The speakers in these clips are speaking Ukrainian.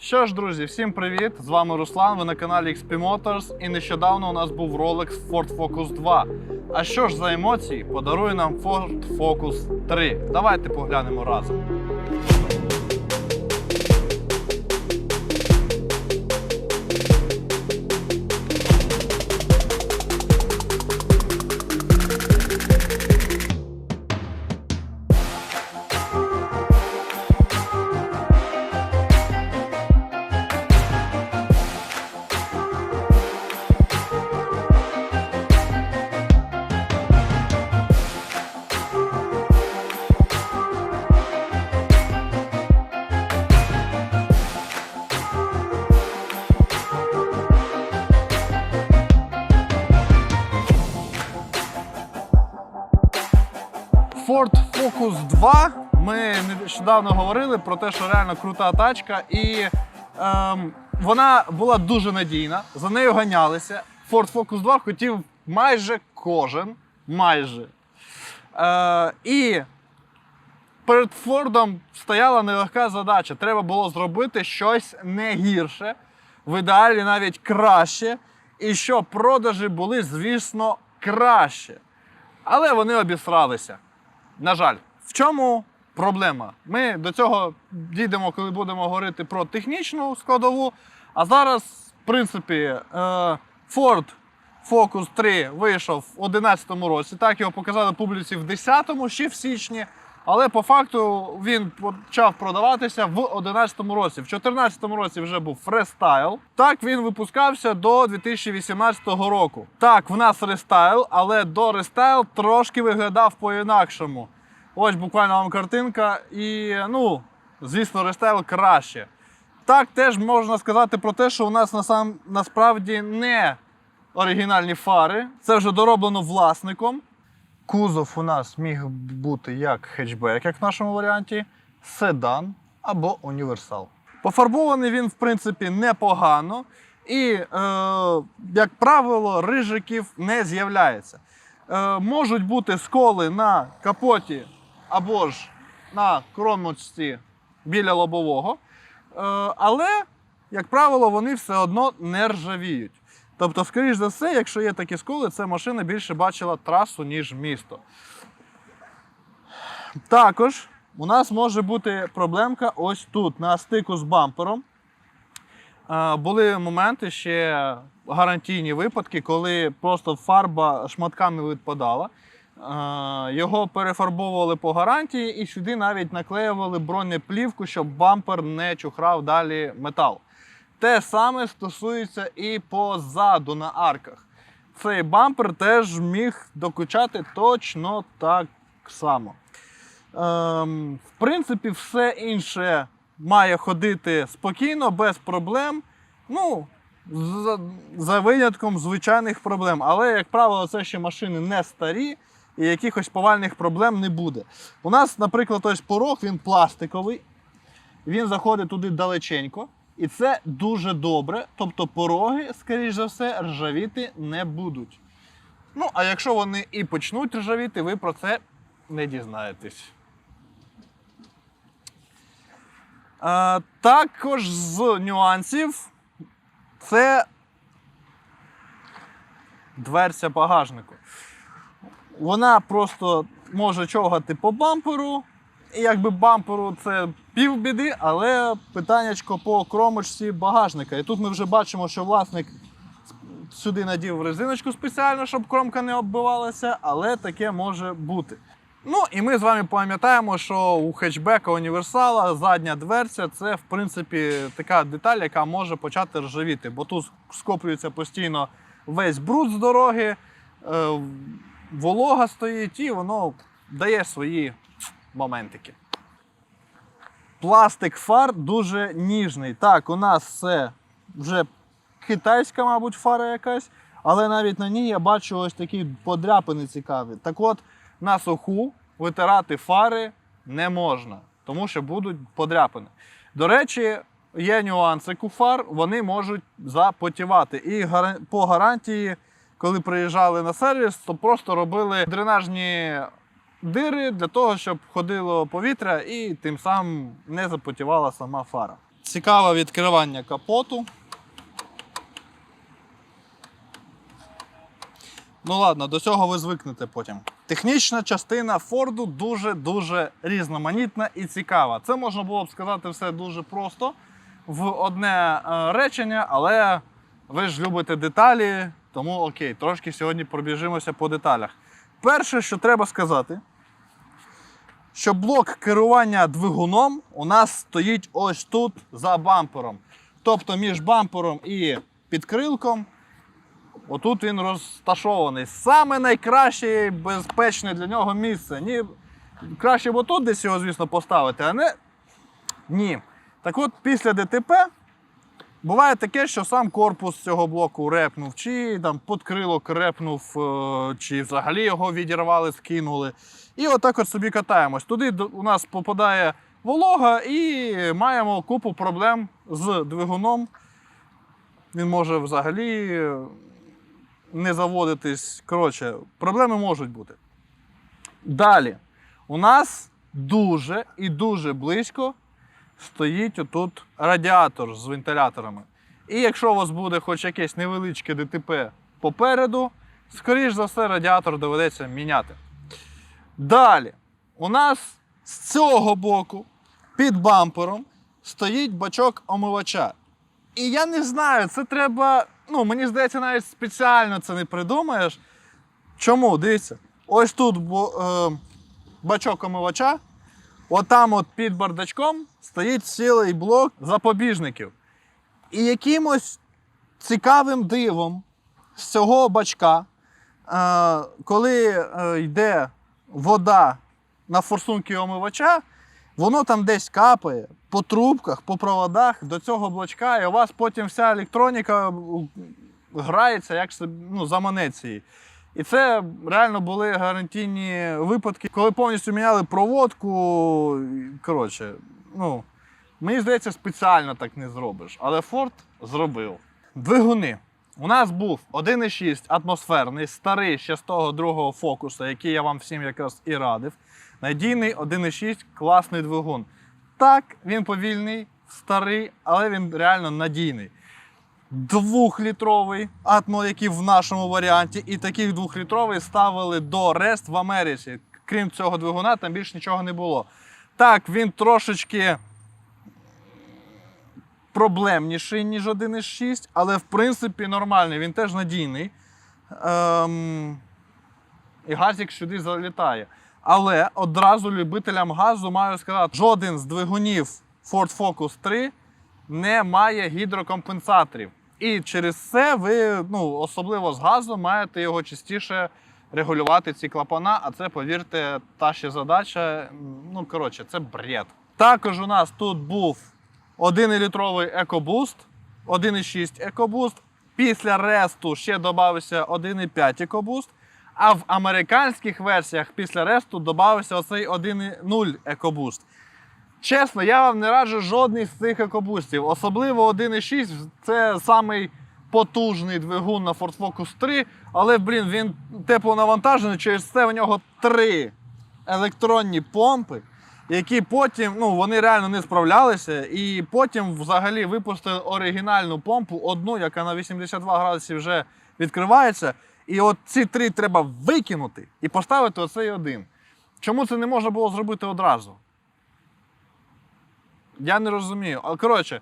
Що ж, друзі, всім привіт! З вами Руслан. Ви на каналі XP Motors. І нещодавно у нас був ролик з Ford Focus 2. А що ж за емоції подарує нам Ford Focus 3? Давайте поглянемо разом. Ми нещодавно говорили про те, що реально крута тачка, і ем, вона була дуже надійна. За нею ганялися. Ford Focus 2 хотів майже кожен. Майже. Е, і перед Фордом стояла нелегка задача. Треба було зробити щось не гірше, в ідеалі навіть краще, і щоб продажі були, звісно, краще. Але вони обісралися. На жаль, в чому проблема? Ми до цього дійдемо, коли будемо говорити про технічну складову. А зараз, в принципі, е, Ford Focus 3 вийшов в 2011 році. Так його показали публіці в 10-му, ще в січні. Але по факту він почав продаватися в 2011 році. В 2014 році вже був фрестайл. Так він випускався до 2018 року. Так, в нас рестайл, але до рестайл трошки виглядав по-інакшому. Ось буквально вам картинка, і ну, звісно, рестайл краще. Так, теж можна сказати про те, що у нас насам, насправді не оригінальні фари. Це вже дороблено власником. Кузов у нас міг бути як хетчбек, як в нашому варіанті, седан або універсал. Пофарбований він, в принципі, непогано. І, е, як правило, рижиків не з'являється. Е, можуть бути сколи на капоті або ж на кромочці біля лобового. Е, але, як правило, вони все одно не ржавіють. Тобто, скоріш за все, якщо є такі сколи, це машина більше бачила трасу, ніж місто. Також у нас може бути проблемка ось тут, на стику з бампером. Е, Були моменти ще гарантійні випадки, коли просто фарба шматками відпадала. Його перефарбовували по гарантії і сюди навіть наклеювали бронеплівку, щоб бампер не чухрав далі метал. Те саме стосується і позаду на арках. Цей бампер теж міг докучати точно так само. Ем, в принципі, все інше має ходити спокійно, без проблем. Ну, за, за винятком звичайних проблем. Але, як правило, це ще машини не старі і якихось повальних проблем не буде. У нас, наприклад, ось порог, він пластиковий, він заходить туди далеченько. І це дуже добре. Тобто пороги, скоріш за все, ржавіти не будуть. Ну, а якщо вони і почнуть ржавіти, ви про це не дізнаєтесь. А, також з нюансів це дверця багажнику. Вона просто може човгати по бамперу. І якби бамперу це півбіди, але питаннячко по кромочці багажника. І тут ми вже бачимо, що власник сюди надів резиночку спеціально, щоб кромка не оббивалася, але таке може бути. Ну і ми з вами пам'ятаємо, що у хетчбека універсала задня дверця це в принципі така деталь, яка може почати ржавіти, бо тут скоплюється постійно весь бруд з дороги, е, волога стоїть, і воно дає свої моментики. Пластик фар дуже ніжний. Так, у нас це вже китайська, мабуть, фара якась, але навіть на ній я бачу ось такі подряпини цікаві. Так от, на суху витирати фари не можна, тому що будуть подряпини. До речі, є нюанси у фар, вони можуть запотівати. І по гарантії, коли приїжджали на сервіс, то просто робили дренажні дири для того, щоб ходило повітря і тим самим не запотівала сама фара. цікаве відкривання капоту. Ну ладно, до цього ви звикнете потім. Технічна частина Форду дуже-дуже різноманітна і цікава. Це можна було б сказати все дуже просто в одне е, речення, але ви ж любите деталі, тому окей, трошки сьогодні пробіжимося по деталях. Перше, що треба сказати, що блок керування двигуном у нас стоїть ось тут за бампером. Тобто між бампером і підкрилком Отут він розташований. Саме найкраще і безпечне для нього місце. Ні, краще б отут десь його, звісно, поставити, а не. Ні. Так от, після ДТП буває таке, що сам корпус цього блоку репнув, чи там подкрилок репнув, е, чи взагалі його відірвали, скинули. І отак от собі катаємось. Туди у нас попадає волога і маємо купу проблем з двигуном. Він може взагалі е, не заводитись. Коротше, проблеми можуть бути. Далі. У нас дуже і дуже близько стоїть отут радіатор з вентиляторами. І якщо у вас буде хоч якесь невеличке ДТП попереду, скоріш за все, радіатор доведеться міняти. Далі, у нас з цього боку під бампером стоїть бачок омивача. І я не знаю, це треба. Ну, мені здається, навіть спеціально це не придумаєш. Чому? Дивіться, ось тут бо, е, бачок омивача, отам от під бардачком стоїть цілий блок запобіжників. І якимось цікавим дивом з цього бачка, е, коли е, йде вода на форсунки омивача, воно там десь капає по трубках, по проводах до цього блочка, і у вас потім вся електроніка грається, як ну, заманеться її. І це реально були гарантійні випадки, коли повністю міняли проводку. Коротше, ну, мені здається, спеціально так не зробиш. Але Ford зробив. Двигуни. У нас був 1,6 атмосферний, старий ще з того другого фокуса, який я вам всім якраз і радив. Надійний 1,6 класний двигун. Так, він повільний, старий, але він реально надійний. Двохлітровий атмо, який в нашому варіанті, і таких двохлітровий ставили до Рест в Америці. Крім цього двигуна, там більше нічого не було. Так, він трошечки проблемніший, ніж 1,6, але в принципі нормальний, він теж надійний. Ем... І газик сюди залітає. Але одразу любителям газу маю сказати, жоден з двигунів Ford Focus 3 не має гідрокомпенсаторів. І через це ви, ну, особливо з газом, маєте його частіше регулювати ці клапана, а це, повірте, та ще задача. Ну, коротше, це бред. Також у нас тут був 1-літровий EcoBoost, 1,6 EcoBoost. Після ресту ще додався 1,5 EcoBoost. А в американських версіях після ресту додався оцей 1,0 EcoBoost. Чесно, я вам не раджу жодний з цих екобустів. Особливо 1.6 це самий потужний двигун на Ford Focus 3, але, блін, він теплонавантажений, через це в нього три електронні помпи, які потім, ну, вони реально не справлялися, і потім взагалі випустили оригінальну помпу, одну, яка на 82 градуси вже відкривається. І от ці три треба викинути і поставити оцей один. Чому це не можна було зробити одразу? Я не розумію. Але коротше,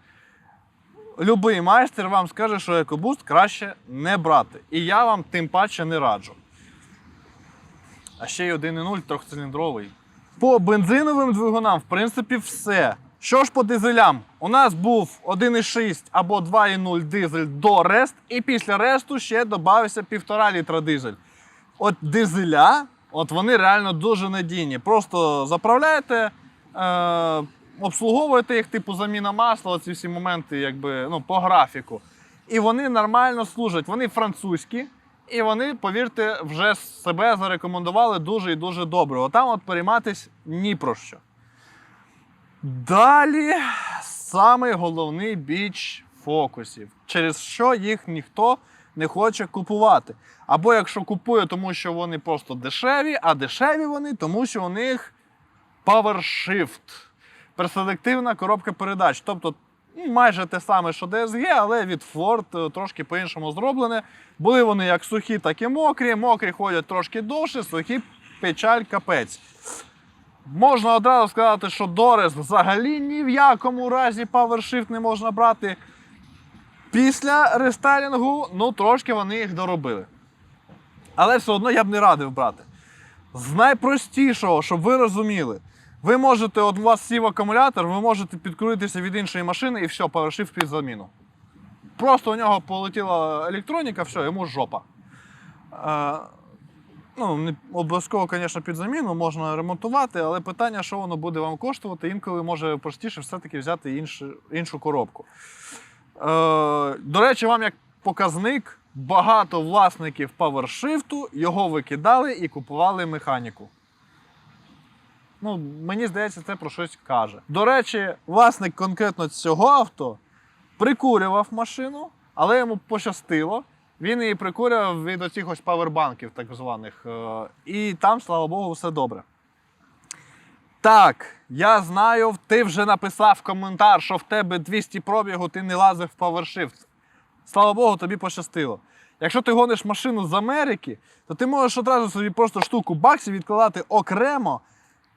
любий майстер вам скаже, що екобуст краще не брати. І я вам тим паче не раджу. А ще й 1,0 трьохциліндровий. По бензиновим двигунам, в принципі, все. Що ж по дизелям? У нас був 1,6 або 2,0 дизель до рест, і після ресту ще додався 1,5 літра дизель. От дизеля, от вони реально дуже надійні. Просто заправляєте, е, обслуговуєте їх, типу заміна масла, ці всі моменти, якби ну, по графіку. І вони нормально служать. Вони французькі, і вони, повірте, вже себе зарекомендували дуже і дуже добре. Отам от перейматись ні про що. Далі самий головний біч фокусів, через що їх ніхто не хоче купувати. Або якщо купує, тому що вони просто дешеві, а дешеві вони, тому що у них PowerShift. Перселективна коробка передач. Тобто ну, майже те саме, що DSG, але від Ford е, трошки по-іншому зроблене. Були вони як сухі, так і мокрі. Мокрі ходять трошки довше, сухі печаль капець. Можна одразу сказати, що Дорес взагалі ні в якому разі PowerShift не можна брати. Після рестайлінгу, ну трошки вони їх доробили. Але все одно я б не радив брати. З найпростішого, щоб ви розуміли, ви можете, от у вас сів акумулятор, ви можете підкрутитися від іншої машини і все, PowerShift під заміну. Просто у нього полетіла електроніка, все, йому жопа. Е, ну, не обов'язково, звісно, під заміну можна ремонтувати, але питання, що воно буде вам коштувати, інколи може простіше все-таки взяти іншу, іншу коробку. Е, до речі, вам як показник, багато власників PowerShift його викидали і купували механіку. Ну, мені здається, це про щось каже. До речі, власник конкретно цього авто прикурював машину, але йому пощастило. Він її прикурював від оцих ось павербанків, так званих. Е, І там, слава Богу, все добре. Так, я знаю, ти вже написав коментар, що в тебе 200 пробігу, ти не лазив в PowerShift. Слава Богу, тобі пощастило. Якщо ти гониш машину з Америки, то ти можеш одразу собі просто штуку баксів відкладати окремо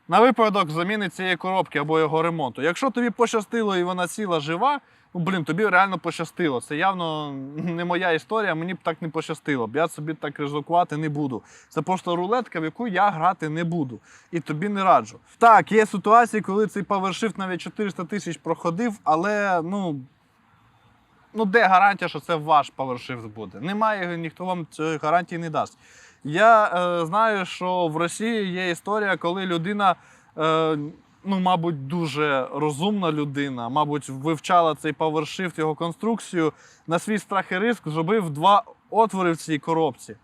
на випадок заміни цієї коробки або його ремонту. Якщо тобі пощастило і вона ціла жива, ну блін, тобі реально пощастило. Це явно не моя історія, мені б так не пощастило. б. Я собі так ризикувати не буду. Це просто рулетка, в яку я грати не буду. І тобі не раджу. Так, є ситуації, коли цей PowerShift навіть 400 тисяч проходив, але ну. Ну, де гарантія, що це ваш PowerShift буде? Немає, ніхто вам цієї гарантії не дасть. Я е, знаю, що в Росії є історія, коли людина, е, ну, мабуть, дуже розумна людина, мабуть, вивчала цей PowerShift, його конструкцію, на свій страх і риск зробив два отвори в цій коробці.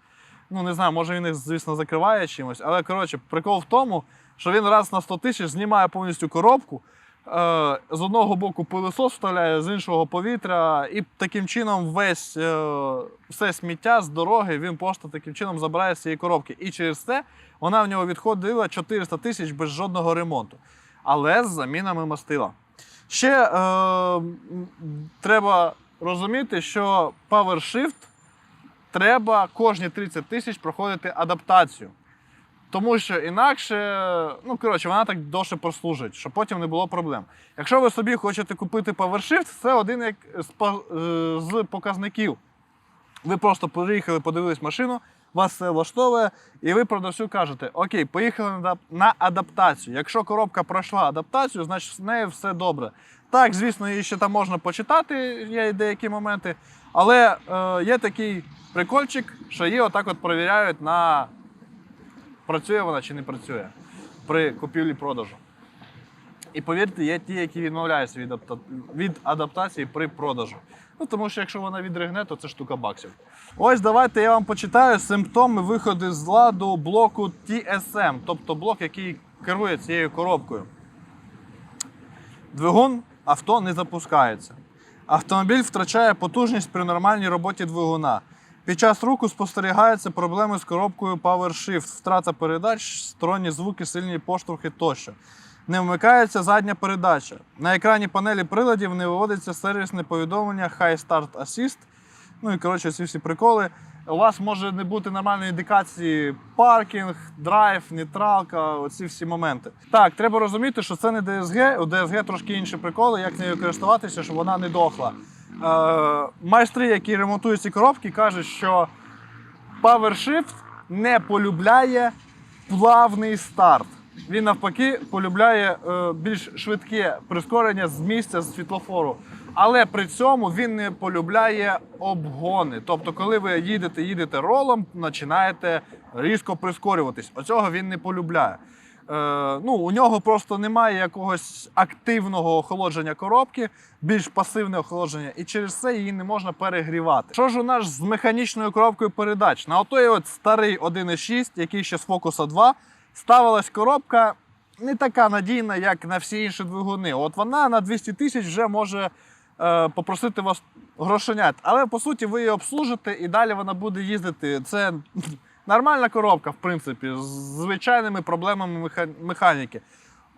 Ну, не знаю, може він їх, звісно, закриває чимось, але коротше, прикол в тому, що він раз на 100 тисяч знімає повністю коробку. Е, з одного боку пилосос вставляє, з іншого повітря, і таким чином весь е, все сміття з дороги він просто таким чином забирає з цієї коробки. І через це вона в нього відходила 400 тисяч без жодного ремонту. Але з замінами мастила. Ще е, треба розуміти, що PowerShift треба кожні 30 тисяч проходити адаптацію. Тому що інакше, ну коротше, вона так довше прослужить, щоб потім не було проблем. Якщо ви собі хочете купити PowerShift, це один як з, е, з показників. Ви просто приїхали, подивились машину, вас все влаштовує, і ви продавцю кажете: Окей, поїхали на адаптацію. Якщо коробка пройшла адаптацію, значить з нею все добре. Так, звісно, її ще там можна почитати, є деякі моменти, але е, є такий прикольчик, що її отак от перевіряють на працює вона чи не працює при купівлі-продажу. І повірте, є ті, які відмовляються від, апта- від адаптації при продажу. Ну, тому що якщо вона відригне, то це штука баксів. Ось давайте я вам почитаю симптоми виходу з ладу блоку TSM, тобто блок, який керує цією коробкою. Двигун авто не запускається. Автомобіль втрачає потужність при нормальній роботі двигуна. Під час руху спостерігаються проблеми з коробкою PowerShift, втрата передач, сторонні звуки, сильні поштовхи тощо. Не вмикається задня передача. На екрані панелі приладів не виводиться сервісне повідомлення High Start Assist. Ну і коротше, ці всі приколи. У вас може не бути нормальної індикації паркінг, драйв, нейтралка, оці всі моменти. Так, треба розуміти, що це не DSG, у DSG трошки інші приколи, як нею користуватися, щоб вона не дохла. Е, майстри, які ремонтують ці коробки, кажуть, що PowerShift не полюбляє плавний старт. Він навпаки полюбляє е, більш швидке прискорення з місця з світлофору. Але при цьому він не полюбляє обгони. Тобто, коли ви їдете, їдете ролом, починаєте різко прискорюватись. Оцього він не полюбляє. Е, ну, у нього просто немає якогось активного охолодження коробки, більш пасивне охолодження, і через це її не можна перегрівати. Що ж у нас з механічною коробкою передач? На отой от старий 1.6, який ще з Focus 2, ставилась коробка не така надійна, як на всі інші двигуни. От вона на 200 тисяч вже може е, попросити вас грошенят. Але по суті ви її обслужите і далі вона буде їздити. Це нормальна коробка, в принципі, з звичайними проблемами механіки.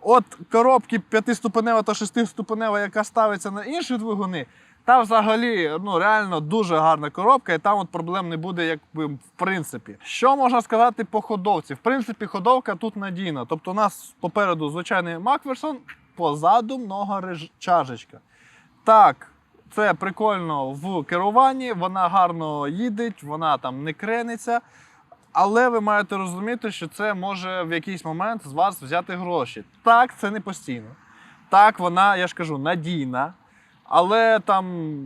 От коробки п'ятиступенева та шестиступенева, яка ставиться на інші двигуни, та взагалі ну, реально дуже гарна коробка, і там от проблем не буде, якби в принципі. Що можна сказати по ходовці? В принципі, ходовка тут надійна. Тобто, у нас попереду звичайний Макферсон, позаду многоречажечка. Так, це прикольно в керуванні, вона гарно їдеть, вона там не крениться. Але ви маєте розуміти, що це може в якийсь момент з вас взяти гроші. Так, це не постійно. Так, вона, я ж кажу, надійна. Але там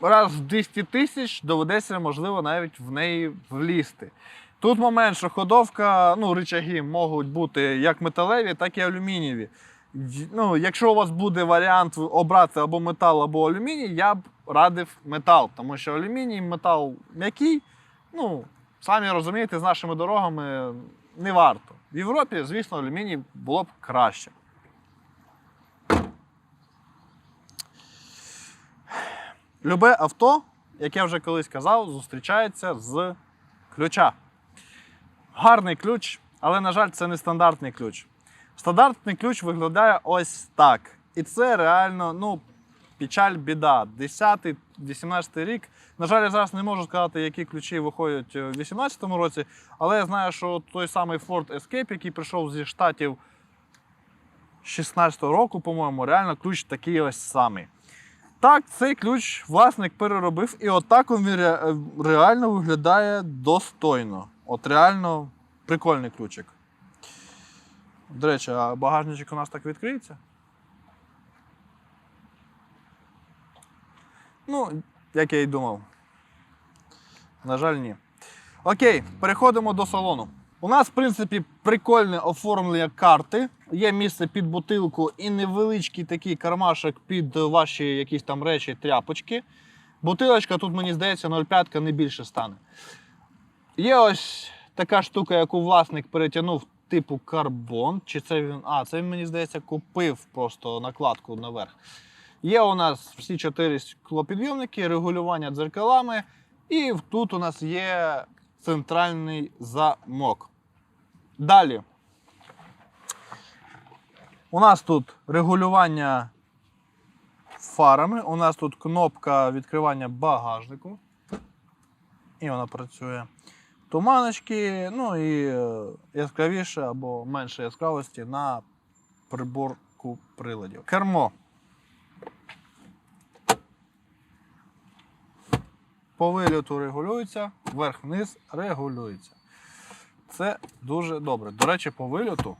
раз в 200 тисяч доведеться, можливо, навіть в неї влізти. Тут момент, що ходовка, ну, рычаги можуть бути як металеві, так і алюмінієві. Ну, якщо у вас буде варіант обрати або метал, або алюміній, я б радив метал, тому що алюміній, метал м'який, ну, самі розумієте, з нашими дорогами не варто. В Європі, звісно, алюміній було б краще. Любе авто, як я вже колись казав, зустрічається з ключа. Гарний ключ, але, на жаль, це не стандартний ключ. Стандартний ключ виглядає ось так. І це реально, ну, печаль, біда. 10-18 рік. На жаль, я зараз не можу сказати, які ключі виходять у 2018 році, але я знаю, що той самий Ford Escape, який прийшов зі штатів 16 року, по-моєму, реально ключ такий ось самий. Так, цей ключ власник переробив, і отак він реально виглядає достойно. От реально прикольний ключик. До речі, а багажничок у нас так відкриється? Ну, як я й думав. На жаль, ні. Окей, переходимо до салону. У нас, в принципі, прикольне оформлення карти. Є місце під бутилку і невеличкий такий кармашок під ваші якісь там речі, тряпочки. Бутилочка тут, мені здається, 0,5 не більше стане. Є ось така штука, яку власник перетягнув типу карбон. Чи це він. А, це він, мені здається, купив просто накладку наверх. Є у нас всі чотири склопідйомники, регулювання дзеркалами, і тут у нас є центральний замок. Далі. У нас тут регулювання фарами, у нас тут кнопка відкривання багажнику. І вона працює. Туманочки, ну і е, яскравіше або менше яскравості на приборку приладів. Кермо. По вильоту регулюється, вверх-вниз регулюється. Це дуже добре. До речі, по вильоту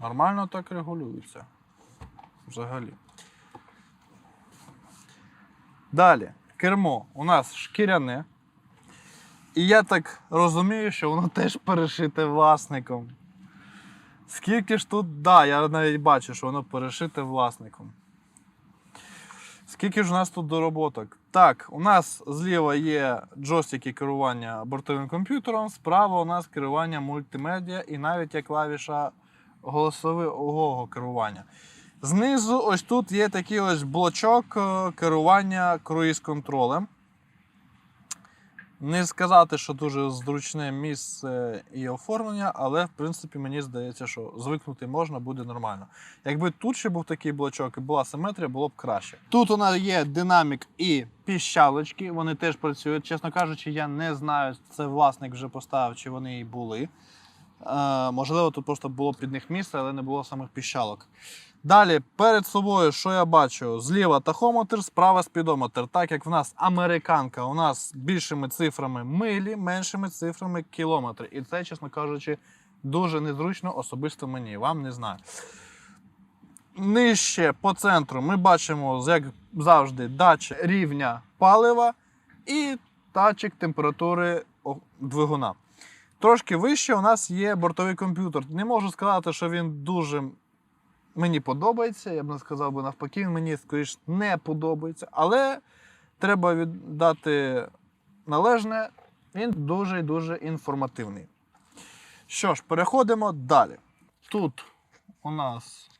нормально так регулюється. Взагалі. Далі, кермо у нас шкіряне. І я так розумію, що воно теж перешите власником. Скільки ж тут, да, я навіть бачу, що воно перешите власником. Скільки ж у нас тут дороботок? Так, у нас зліва є джойстики керування бортовим комп'ютером, справа у нас керування мультимедіа і навіть є клавіша голосового керування. Знизу, ось тут є такий ось блочок е, керування круїз-контролем. Не сказати, що дуже зручне місце і оформлення, але в принципі мені здається, що звикнути можна, буде нормально. Якби тут ще був такий блочок і була симетрія, було б краще. Тут у нас є динамік і піщалочки, вони теж працюють. Чесно кажучи, я не знаю, це власник вже поставив, чи вони і були. Е, можливо, тут просто було під них місце, але не було самих піщалок. Далі, перед собою, що я бачу? Зліва тахометр, справа спідометр. Так як в нас американка, у нас більшими цифрами милі, меншими цифрами кілометри. І це, чесно кажучи, дуже незручно, особисто мені. Вам не знаю. Нижче по центру ми бачимо, як завжди, датчик рівня палива і датчик температури двигуна. Трошки вище у нас є бортовий комп'ютер. Не можу сказати, що він дуже мені подобається. Я б не сказав би навпаки, він мені скоріш не подобається. Але треба віддати належне, він дуже і дуже інформативний. Що ж, переходимо далі. Тут у нас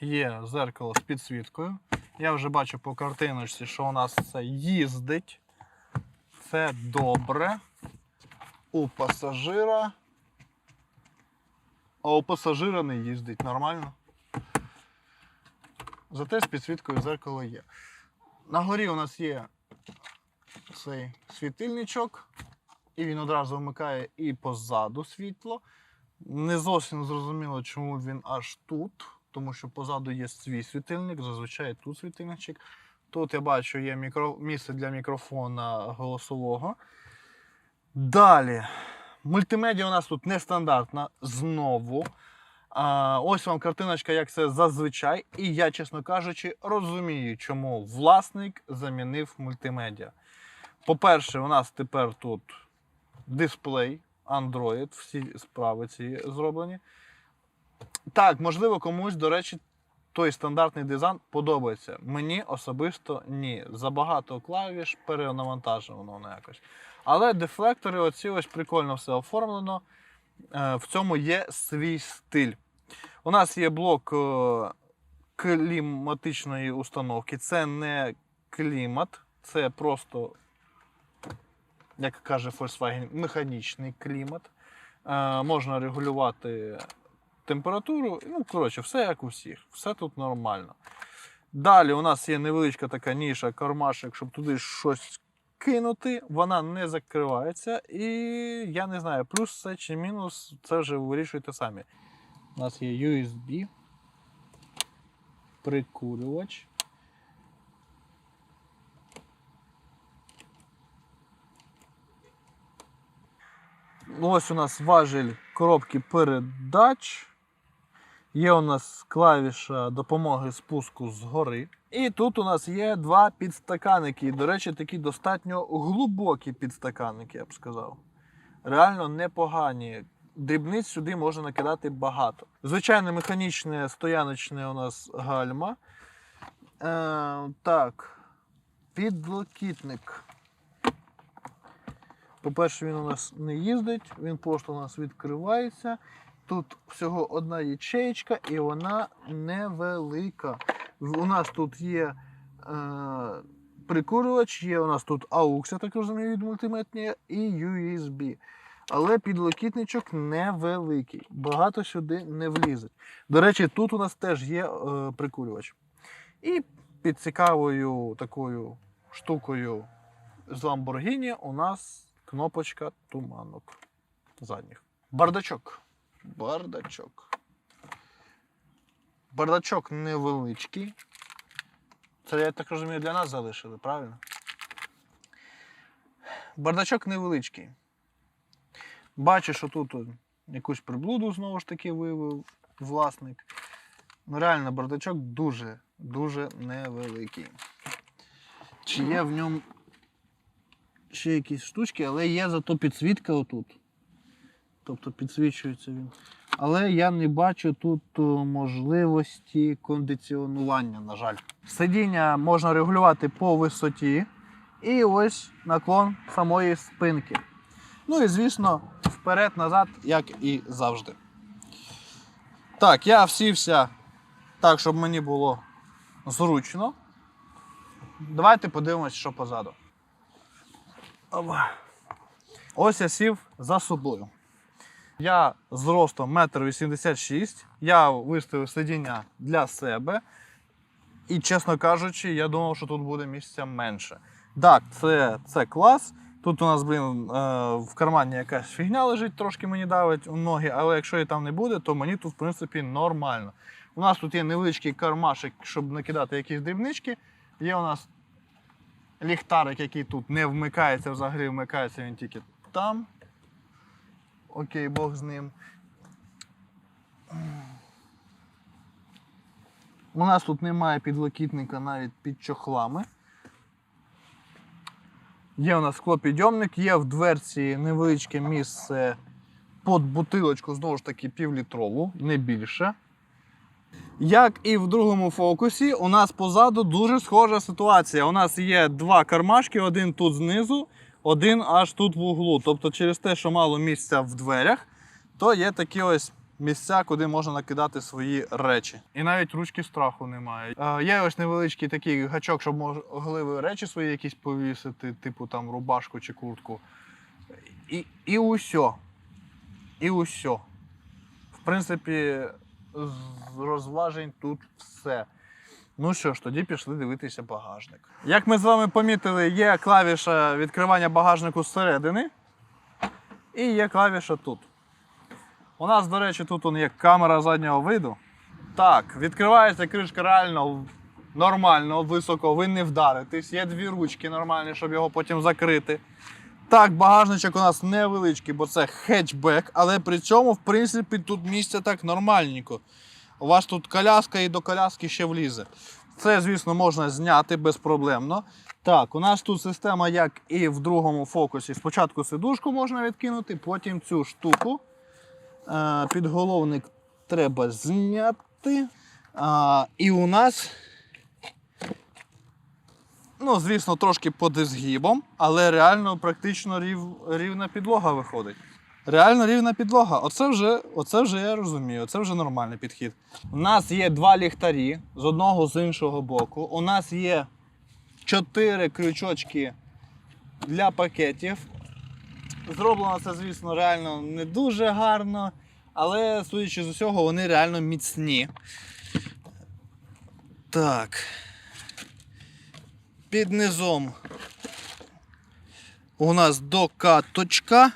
є зеркало з підсвіткою. Я вже бачу по картиночці, що у нас це їздить. Це добре. У пасажира а у пасажира не їздить нормально. Зате з підсвіткою зеркало є. На горі у нас є цей світильничок, і він одразу вмикає і позаду світло. Не зовсім зрозуміло, чому він аж тут, тому що позаду є свій світильник, зазвичай тут світильничок. Тут я бачу є мікро... місце для мікрофона голосового. Далі. Мультимедіа у нас тут нестандартна знову. А, ось вам картиночка, як це зазвичай. І я, чесно кажучи, розумію, чому власник замінив мультимедіа. По-перше, у нас тепер тут дисплей Android, всі справи ці зроблені. Так, можливо, комусь, до речі, той стандартний дизайн подобається. Мені особисто ні. Забагато клавіш перенавантажено воно якось. Але дефлектори, оці ось прикольно все оформлено. Е, В цьому є свій стиль. У нас є блок е, кліматичної установки. Це не клімат, це просто, як каже Volkswagen, механічний клімат. Е, Можна регулювати температуру. Ну, коротше, все як у всіх. Все тут нормально. Далі у нас є невеличка така ніша, кармашек, щоб туди щось кинути. Вона не закривається. І я не знаю, плюс це чи мінус, це вже вирішуйте самі. У нас є USB, прикурювач. Ось у нас важель коробки передач. Є у нас клавіша допомоги спуску згори. І тут у нас є два підстаканники. До речі, такі достатньо глибокі підстаканники, я б сказав. Реально непогані. Дрібниць сюди можна накидати багато. Звичайно, механічне стояночне у нас гальма. Е, так, підлокітник. По-перше, він у нас не їздить, він просто у нас відкривається. Тут всього одна ячеєчка і вона невелика. У нас тут є е, прикурювач, є у нас тут AUX, я так розумію, від мультиметрія, і USB. Але підлокітничок невеликий. Багато сюди не влізе. До речі, тут у нас теж є е, прикурювач. І під цікавою такою штукою з Lamborghini у нас кнопочка туманок задніх. Бардачок. Бардачок. Бардачок невеличкий. Це, я так розумію, для нас залишили, правильно? Бардачок невеличкий. Бачу, що тут якусь приблуду знову ж таки виявив власник. Ну, реально, бардачок дуже, дуже невеликий. Чи є в ньому ще якісь штучки, але є зато підсвітка отут. Тобто підсвічується він. Але я не бачу тут можливості кондиціонування, на жаль. Сидіння можна регулювати по висоті. І ось наклон самої спинки. Ну і звісно, вперед-назад, як і завжди. Так, я всівся так, щоб мені було зручно. Давайте подивимось, що позаду. Ось я сів за собою. Я з ростом 1,86 м. Я виставив сидіння для себе. І, чесно кажучи, я думав, що тут буде місця менше. Так, це, це клас. Тут у нас, блін, е, в кармані якась фігня лежить, трошки мені давить у ноги, але якщо її там не буде, то мені тут, в принципі, нормально. У нас тут є невеличкий кармашик, щоб накидати якісь дрібнички. Є у нас ліхтарик, який тут не вмикається, взагалі вмикається він тільки там. Окей, Бог з ним. У нас тут немає підлокітника навіть під чохлами. Є у нас склопідйомник, є в дверці невеличке місце під бутилочку, знову ж таки, півлітрову, не більше. Як і в другому фокусі, у нас позаду дуже схожа ситуація. У нас є два кармашки, один тут знизу, один аж тут в углу. Тобто, через те, що мало місця в дверях, то є такі ось місця, куди можна накидати свої речі. І навіть ручки страху немає. Е, є ось невеличкий такий гачок, щоб могли ви речі свої якісь повісити, типу там рубашку чи куртку. І, і усьо. І усьо. В принципі, з розважень тут все. Ну що ж, тоді пішли дивитися багажник. Як ми з вами помітили, є клавіша відкривання багажнику зсередини. І є клавіша тут. У нас, до речі, тут є камера заднього виду. Так, відкривається кришка реально нормально, високо, ви не вдаритесь. Є дві ручки нормальні, щоб його потім закрити. Так, багажничок у нас невеличкий, бо це хетчбек, але при цьому, в принципі, тут місце так нормальненько. У вас тут коляска і до коляски ще влізе. Це, звісно, можна зняти безпроблемно. Так, у нас тут система, як і в другому фокусі. Спочатку сидушку можна відкинути, потім цю штуку. Е, Підголовник треба зняти. І у нас, ну, звісно, трошки під згибом, але реально практично рів, рівна підлога виходить. Реально рівна підлога. Оце вже, оце вже я розумію, оце вже нормальний підхід. У нас є два ліхтарі з одного з іншого боку. У нас є чотири крючочки для пакетів. Зроблено це, звісно, реально не дуже гарно, але, судячи з усього, вони реально міцні. Так. Під низом у нас докаточка.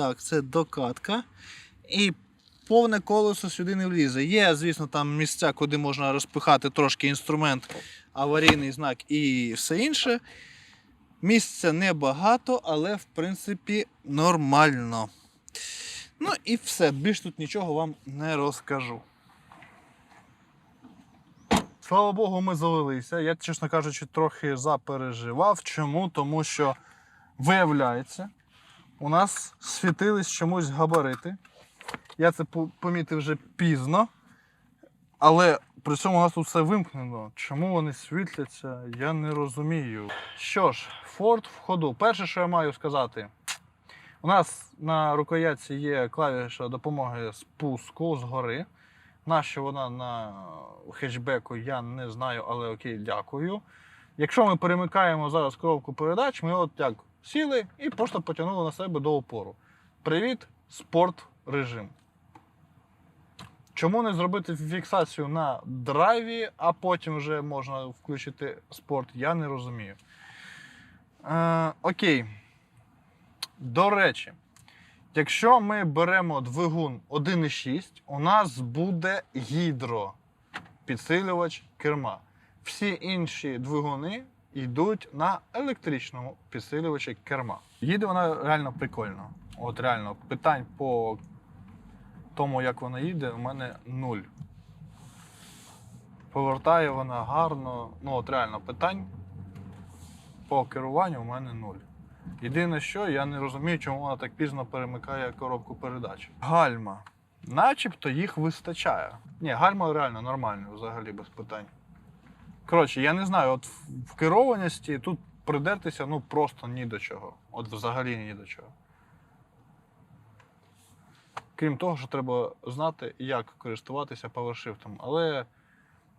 Так, це докатка. І повне колесо сюди не влізе. Є, звісно, там місця, куди можна розпихати трошки інструмент, аварійний знак і все інше. Місця небагато, але в принципі нормально. Ну і все. Більш тут нічого вам не розкажу. Слава Богу, ми завелися. Я, чесно кажучи, трохи запереживав. Чому? Тому що виявляється, у нас світились чомусь габарити. Я це помітив вже пізно. Але при цьому у нас тут все вимкнено. Чому вони світляться, я не розумію. Що ж, Ford в ходу. Перше, що я маю сказати, у нас на рукоятці є клавіша допомоги спуску згори. Нащо вона на хетчбеку, я не знаю, але окей, дякую. Якщо ми перемикаємо зараз коробку передач, ми от як сіли і просто потягнули на себе до опору. Привіт, спорт режим. Чому не зробити фіксацію на драйві, а потім вже можна включити спорт, я не розумію. Е, окей. До речі, якщо ми беремо двигун 1,6, у нас буде гідро підсилювач керма. Всі інші двигуни йдуть на електричному підсилювачі керма. Їде вона реально прикольно. От реально, питань по тому, як вона їде, у мене нуль. Повертає вона гарно. Ну, от реально, питань по керуванню у мене нуль. Єдине, що я не розумію, чому вона так пізно перемикає коробку передач. Гальма. Начебто їх вистачає. Ні, гальма реально нормальна, взагалі без питань. Коротше, я не знаю, от в- керованості тут придертися ну просто ні до чого. От взагалі ні до чого. Крім того, що треба знати, як користуватися PowerShift. Але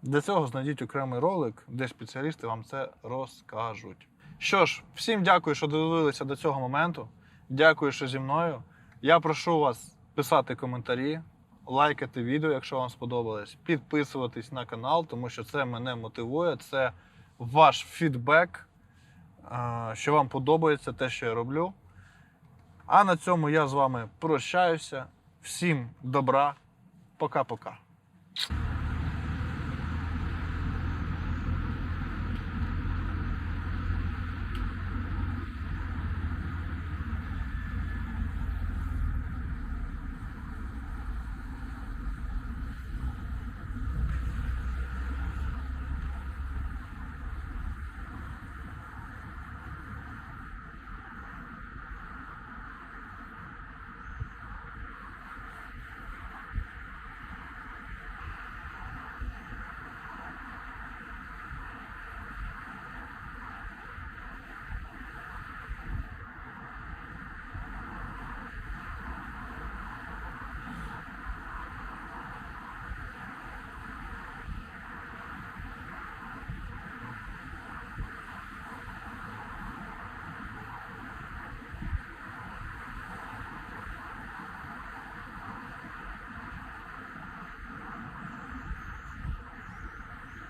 для цього знайдіть окремий ролик, де спеціалісти вам це розкажуть. Що ж, всім дякую, що додивилися до цього моменту. Дякую, що зі мною. Я прошу вас писати коментарі, лайкати відео, якщо вам сподобалось, підписуватись на канал, тому що це мене мотивує. Це ваш фідбек, е, що вам подобається те, що я роблю. А на цьому я з вами прощаюся. Всім добра. Пока-пока.